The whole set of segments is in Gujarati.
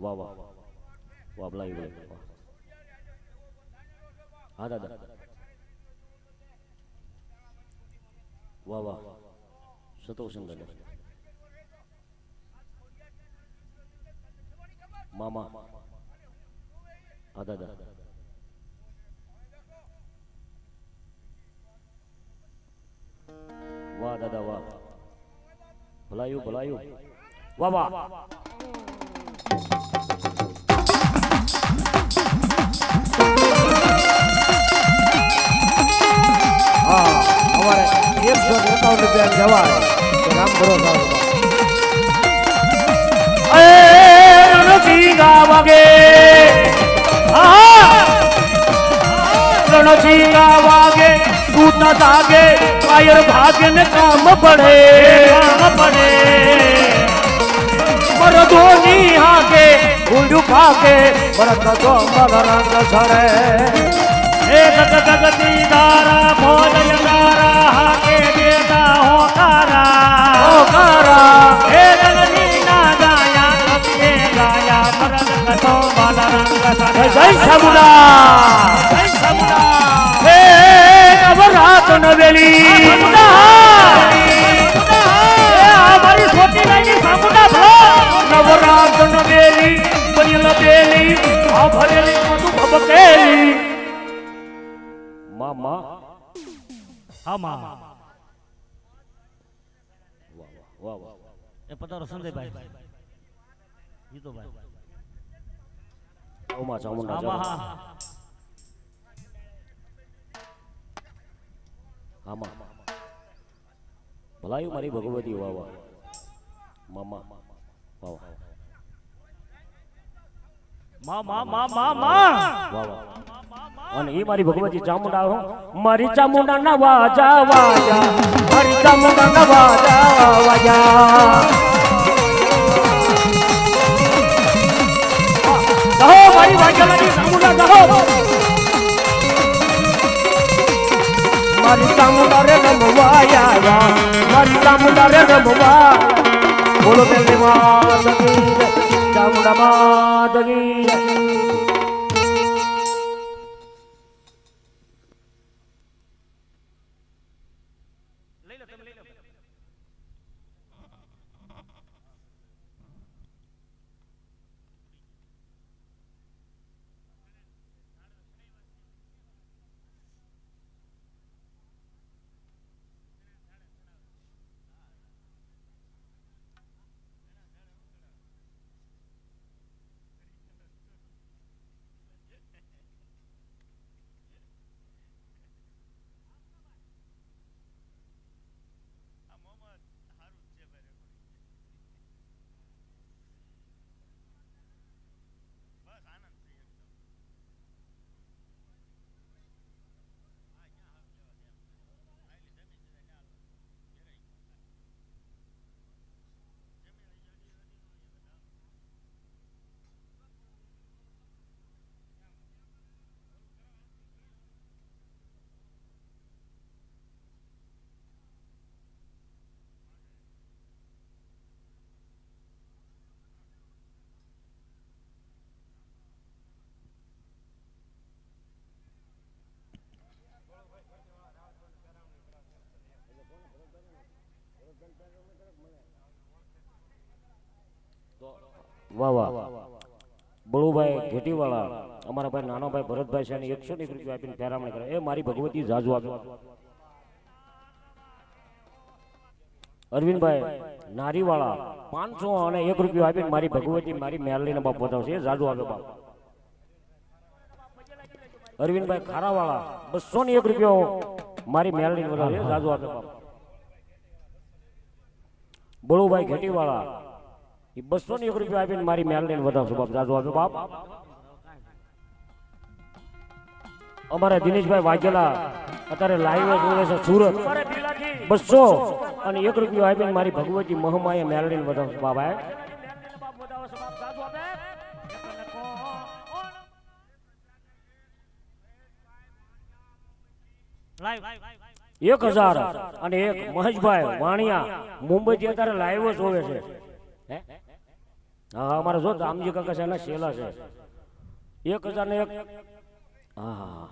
વાહ વાહ વાહ ભલાઈ ભલાઈ વાહ હા દાદા વાહ વાહ સતોષન દાદા મામા હા દાદા વાહ દાદા વાહ ભલાયું ભલાયું જવાય. રામ ભરોસા રણજીગા વાગે. રણજીગા વાગે તું ન જાગે પાયર ભાગે ને કામ પડે. કામ પડે. મરદોની હાકે ઉડું ભાગે પરત તો છડે હે ગગ ગગતી દારા ભોજય દારા હે હે ભરેલી મોટું ભબકેલી. મામા વાહ વાહ. એ પધારો સંજયભાઈ. જીતુભાઈ. ઓમા ચામુંડા. હા આમાં ભલાયું મારી ભગવતી વાહ વાહ. મામા. વાહ વાહ. મા મા મા મા મા વાહ વાહ. અને એ મારી ભગવતી ચામુંડા હું મારી ચામુંડા ના વાજા વાજા મારી ચામુંડા ના વાજા વાજા કહો મારી વાજાલાની ચામુંડા કહો મારી ચામુંડા રે રમવાયા મારી ચામુંડા રે રમવા બોલો બેલી માતકી ચામુંડા માતકી વાહ વાહ. બળુભાઈ ઘેટીવાળા અમારા ભાઈ નાનો ભાઈ ભરતભાઈ છે એકસો એક રૂપિયા આપીને ફેરામણી કરે. એ મારી ભગવતી જાજુ આપે. અરવિંદભાઈ નારીવાળા, પાંચસો અને એક રૂપિયો આપીને મારી ભગવતી મારી મેરલીને બાપ એ જાજુ આપે બાપ. અરવિંદભાઈ ખારાવાળા, બસો ને એક રૂપિયો મારી મેરલીને એ જાજુ આપે બાપ. બળુભાઈ ઘેટીવાળા એ બસો ની એક રૂપિયા આપીને મારી મેલડીને વધાવશો બાપ જાજુ આપે બાપ. અમારા દિનેશભાઈ વાઘેલા અત્યારે લાઈવ જોડે છે સુરત. બસો અને એક રૂપિયો આપીને મારી ભગવતી મહમાએ મેલડીને વધાવશો આ એક હજાર અને એક મહેશભાઈ વાણિયા મુંબઈ થી અત્યારે લાઈવ જ હોવે છે. હે? અમારે જો રામજી કાકા છે, એના શેલા છે. એક હજાર ને એક હા હા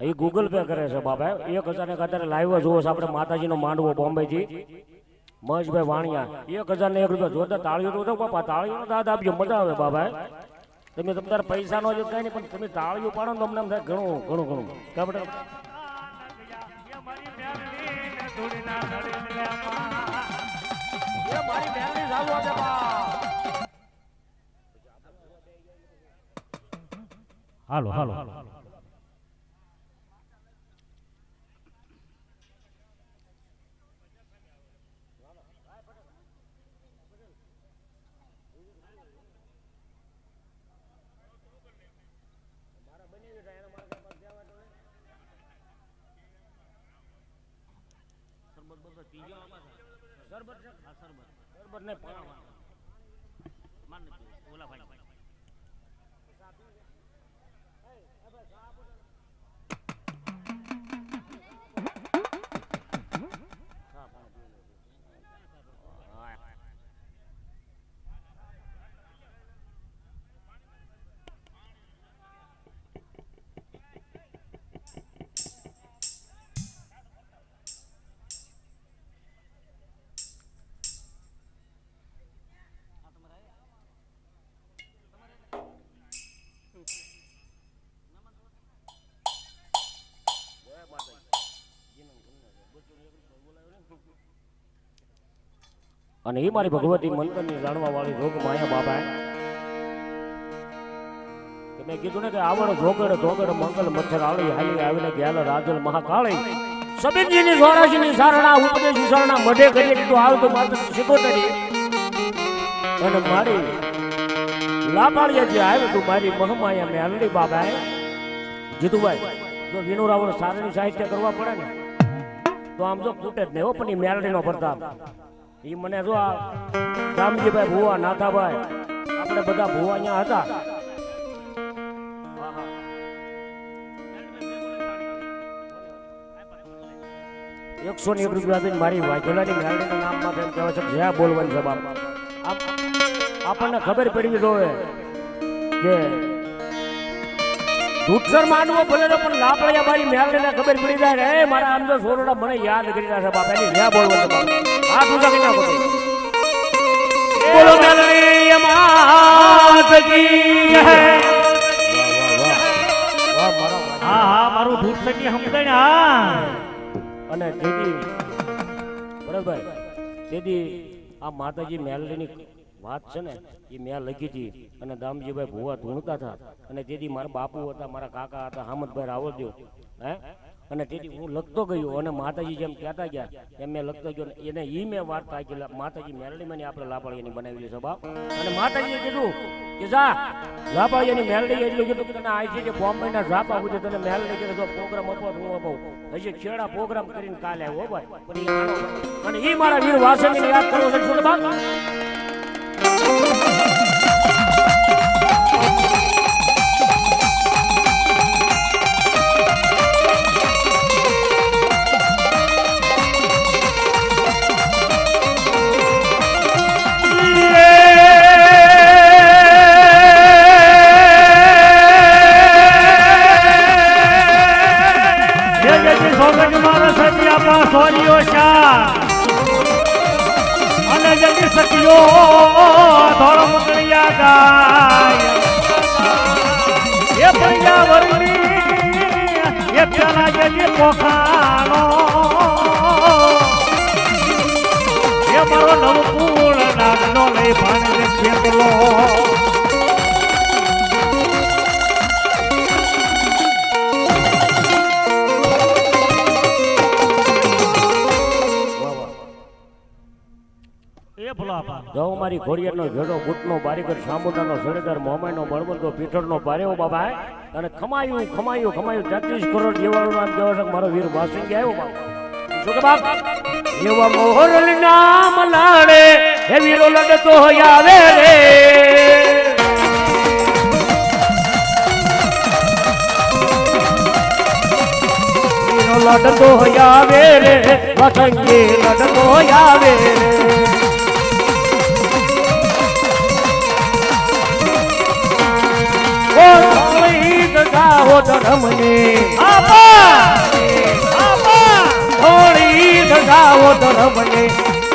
એ ગૂગલ પે કરે છે બાબા એક હજાર એક અત્યારે લાઈવ જોવો છે, આપણે માતાજીનો માંડવો બોમ્બેથી. મહેશભાઈ વાણિયા, એક હજાર ને એક રૂપિયા જોરદાર તાળીઓ તો બાપા તાળીઓ દાદ આપજો, મજા આવે બાબા તમે તમારા પૈસાનો જ કઈ નહીં, પણ તમે તાળીઓ પાડો તો અમને થાય ઘણું ઘણું ઘણું. કા મારી આમાં સરબત છે બા હાલો હાલો બરાબર ઓલા પણ અને એ મારી ભગવતી મંદિરની જાણવા વાળી રોગ માયા બાબા મેં કીધું ને કે આવડ જોગડ જોગડ મંગલ મચ્છર આવડી હાલી આવીને ગયા રાજલ મહાકાળી. સબીનજીની સોરાશીની સારણા, ઉપદેશ સારણા મઢે કરીએ કીધું આવ તો માત્ર શિકોતરી અને મારી લાપાળીએ જે આવ્યું તું મારી મહમાયા આવડી બાબાએ, જીતુભાઈ, જો વિનુ રાવણ સારણી સાહિત્ય કરવા પડે ને, તો આમ જો ખૂટે જ નહીં હો, પણ ઈ મેલડીનો પ્રતાપ. ઈ મને જો રામજીભાઈ ભુવા, નાથાભાઈ, આપણે બધા ભુવા અહીંયા હતા. એકસો ને એક રૂપિયા મારી વાઘેલાની મેલડીના નામમાં તેમ કહેવાય છે, જ્યાં બોલવાની સભા આપણને ખબર પડવી જોવે કે ધૂટસર માનવો ભલે પણ લાપડિયા મારી મેળવીને ખબર પડી જાય રે મારા આમ તો સોરોડા મને યાદ કરી રહ્યા છે, બાપા, એની જ્યાં બોલવાની બાપ આ કરી નાખો બોલો મેલડી માત કી હે. વાહ વાહ વાહ વાહ મારા વાહ. હા હા મારું ધૂપ સકી સમજાય ને હા. અને તેથી બરાબર તેથી આ માતાજી મેલડીની વાત છે ને એ મેં લખી હતી અને દામજીભાઈ ભુવા ધૂણતા હતા. અને તેથી મારા બાપુ હતા મારા કાકા હતા હામદભાઈ રાવળદેવ હે? અને તેથી હું લખતો ગયો અને માતાજી જેમ કહેતા ગયા, એમ મેં લખતો ગયો એને ઈ મેં વાર્તા કે માતાજી મેરડીમાંની આપણે લાપાળીની બનાવેલી છે અને માતાજીએ કીધું કે જા લાપાળીની મેરડી એટલું કીધું કે તને આ છે કે બોમ્બેના ઝાપા સુધી તને મેરડી કીધું પ્રોગ્રામ આપો તો હું અપાવું હજી છેડા પ્રોગ્રામ કરીને કાલે આવ્યો ભાઈ. અને ઈ મારા વીર વાસણની યાદ કરવો છે બાપ. જો મારી ઘોડિયાનો ઘેડો બુટનો બારીગર, સામુદાનો સળેદાર મોમાઈનો બળવંતો પીઠળનો પારેવો બાબા અને ખમાયું ખમાયું ખમાયું, તેત્રીસ કરોડ જેવાનું નામ કહેવાય છે મારો વીર વાસંગી આવ્યો બાબા એવા મોહરલ નામ લાડે હે વીરો લડતો આવે રે. લડતો આવે રે વાસંગી લડતો આવે રે. આપા આપા થોડી ધજાવો ધર્મને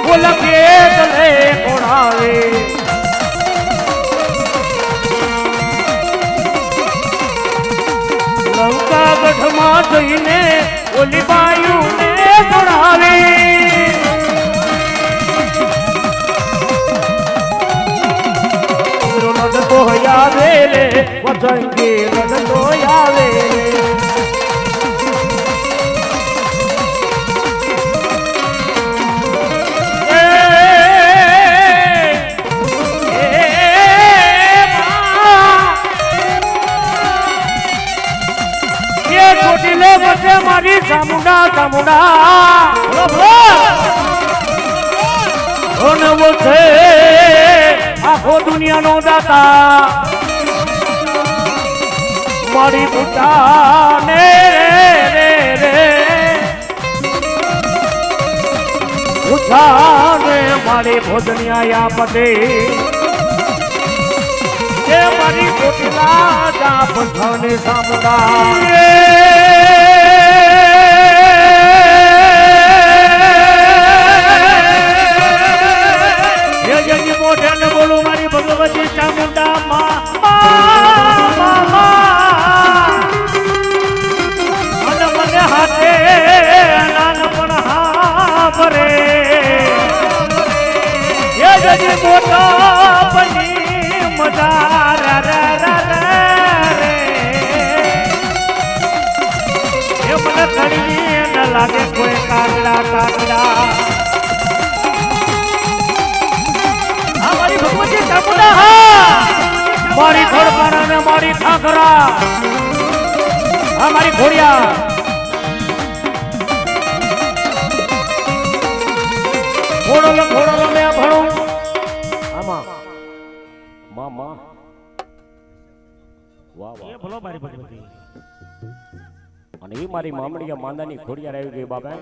બોલ પેટલે કોણાવે લંકા ગઢમાં જઈને ઓલી બાયુને દોડાવી રડતો આવે રે વસંગી મારી ચામુંડા ચામુંડા ઓનવો છે આખો દુનિયાનો દાતા. મારી બુટા ને રે રે. ઉઠાને મારી ભોજનિયા પદે એ મારી કોટલા જા પંથાને સામુડા ને બોલું મારી ભગવતી ચામુંડા માં માં, માં, માં. અને મને હાથે નાનપણ હા એ જજી મોટા મને લાગે કોઈ કાગડા કાગડા. ભગવતી ચામુંડા હા મારી ખડપારા ને મારી ઠાકરા આ મારી ઘોડિયા ઘોડો લે ઘોડો લે મેં ભણું આમાં મા મા વાહ વાહ એ ભલો મારી ભગવતી અને એ મારી મામડિયા માંદાની ખોડિયાર આવી ગઈ બાબા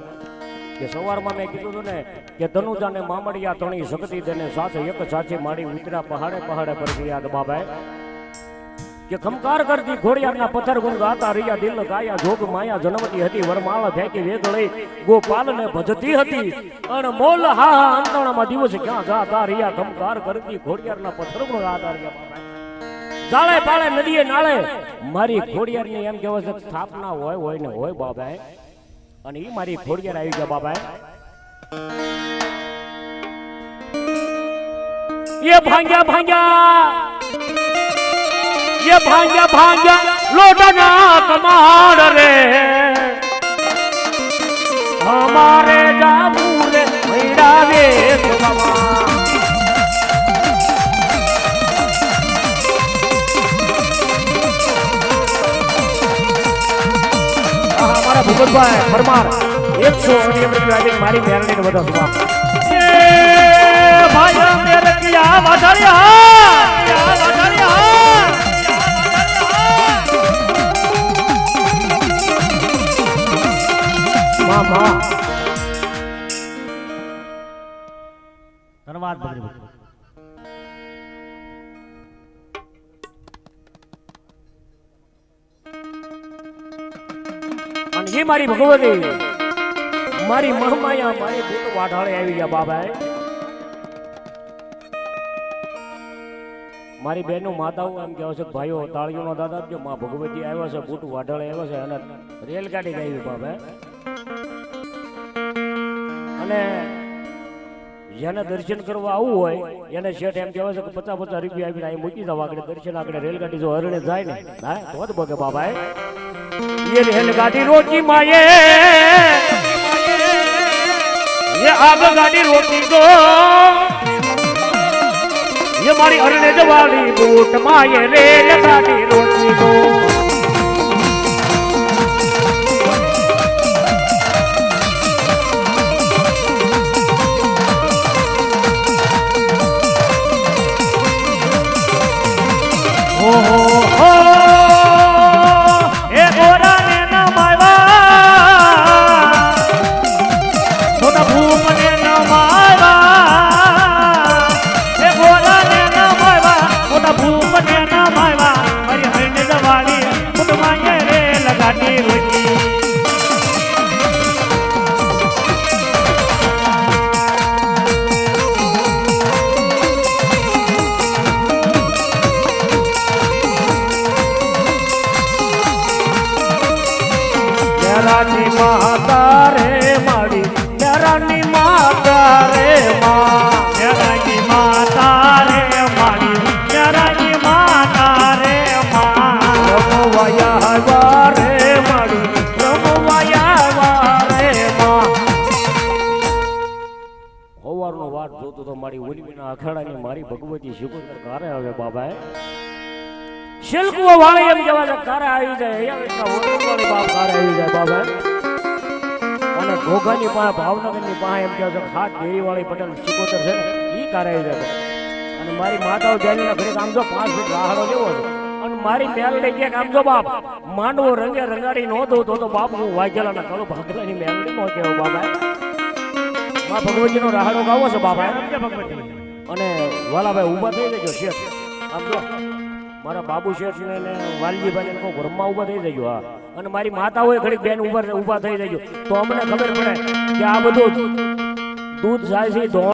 કે સવારમાં મેં કીધું હતું ને કે તનુજાને મામડિયા ત્રણેય શક્તિ તેને સાથે એક સાથે માડી ઉતરા પહાડે પહાડે પર ગયા હતા બાબા કે ખમકાર કરતી ઘોડિયાના પથ્થર ગુણ ગાતા રહ્યા, દિલ ગાયા, જોગ માયા જન્મતી હતી, વરમાળા ફેંકી વેગ લઈ ગોપાલને ભજતી હતી. અને મોલ હા હા અંતણામાં દિવસ ક્યાં જાતા રહ્યા ખમકાર કરતી ઘોડિયારના પથ્થર ગુણ ગાતા રહ્યા જાળે પાળે નદીએ નાળે, મારી ઘોડિયારની એમ કહેવાય સ્થાપના હોય હોય ને હોય બાબાએ. અને એ મારી ખોડિયાર આવી ગયા બાબા એ ભાંગ્યા ભાંગ્યા. એ ભાંગ્યા ભાંગ્યા. લોટના કમાડ રે. અમારે જામુ રે ભૈરાવે કમા ભૂપતભાઈ પરમાર એકસો મારી મેરણીને બધા સુવા એ ભાઈ મેરે કિયા વાધારિયા કિયા વાધારિયા માં માં એ મારી ભગવતી. મારી મહમાયા મારી ભૂત વાઢાળે આવી ગયા બાબા મારી બહેનો માતાઓ એમ કહેવાય છે ભાઈઓ, તાળીઓનો દાદા જો માં ભગવતી આવ્યા છે બૂટ વાઢાળે આવ્યા છે અને રેલગાડી ગઈ બાબા. અને જેને દર્શન કરવા આવવું હોય, એને શેઠ એમ કહેવાય છે કે પચાસ પચાસ રૂપિયા આવીને અહીં મૂકી દવા આગળ દર્શન, આગળ રેલગાડી જો હરણે જાય ને, હા, તો બગે બાબાએ. ये रेलगाड़ी रोकी माये ये आग गाड़ी रोकी गो ये मारी अरणे जवाली बूट माये रेलगाड़ी रोकी गो મોટા અખાડાની મારી બાબાએ. શિલ્કવો વાળે એમ કહેવા છે કારે બાબા અને ઘોઘાની પાસે ભાવનગરની પાસે એમ કહે છે ખાસ ડેરીવાળી પટેલ ચિકોતર છે ને એ કારે આવી જાય અને મારી માતાઓ જાનીના ઘરે આમ જો પાંચ ફૂટ રાહડો લેવો છે. અને મારી મેલ લઈ ગયા આમ જો બાપ માંડવો રંગે રંગાડી નો દઉં તો તો બાપ હું વાઘેલાના કળો ભાગલાની મેલડી નો કહેવો બાબા માં ભગવતીનો રાહડો ગાવો છે બાપા અને વાલાભાઈ ઊભા થઈ જજો શેઠ. આમ જો. મારા બાબુ શેઠ ને વાલજીભાઈ ને ઘરમાં ઊભા થઈ જજો હા. અને મારી માતા હોય ઘડીક બેન ઊભા ઊભા થઈ જજો તો અમને ખબર પડે કે આ બધું દૂધ જાય છે